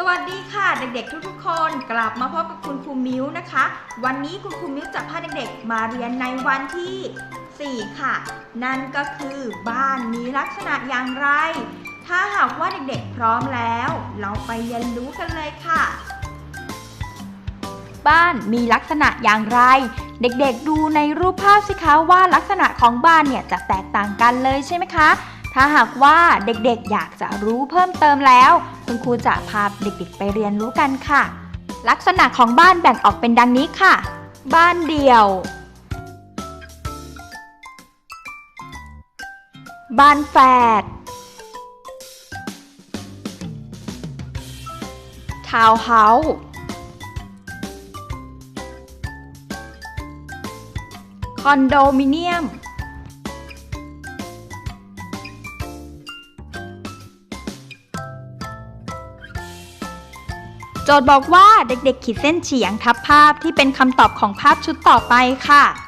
สวัสดีค่ะเด็กๆ ทุกๆคนกลับมาพบกับคุณครูมิ้วนะคะ วันนี้คุณครูมิ้วจะพาเด็กๆ มาเรียนในวันที่ 4 ค่ะ นั่นก็คือบ้านมีลักษณะอย่างไร ถ้าหากว่าเด็กๆ พร้อมแล้ว เราไปเรียนรู้กันเลยค่ะ บ้านมีลักษณะอย่างไร เด็กๆ ดูในรูปภาพสิคะว่าลักษณะของบ้านเนี่ยจะแตกต่างกันเลยใช่ไหมคะ ถ้าหากว่าเด็กๆ อยากจะรู้เพิ่มเติมแล้ว คุณครูจะพาเด็กๆ ไปเรียนรู้กันค่ะ ลักษณะของบ้านแบ่งออกเป็นดังนี้ค่ะ บ้านเดี่ยว บ้านแฝดทาวน์เฮาส์คอนโดมิเนียม โจทย์บอกว่าเด็กๆขีดเส้นเฉียงทับภาพที่เป็นคำตอบของภาพชุดต่อไปค่ะ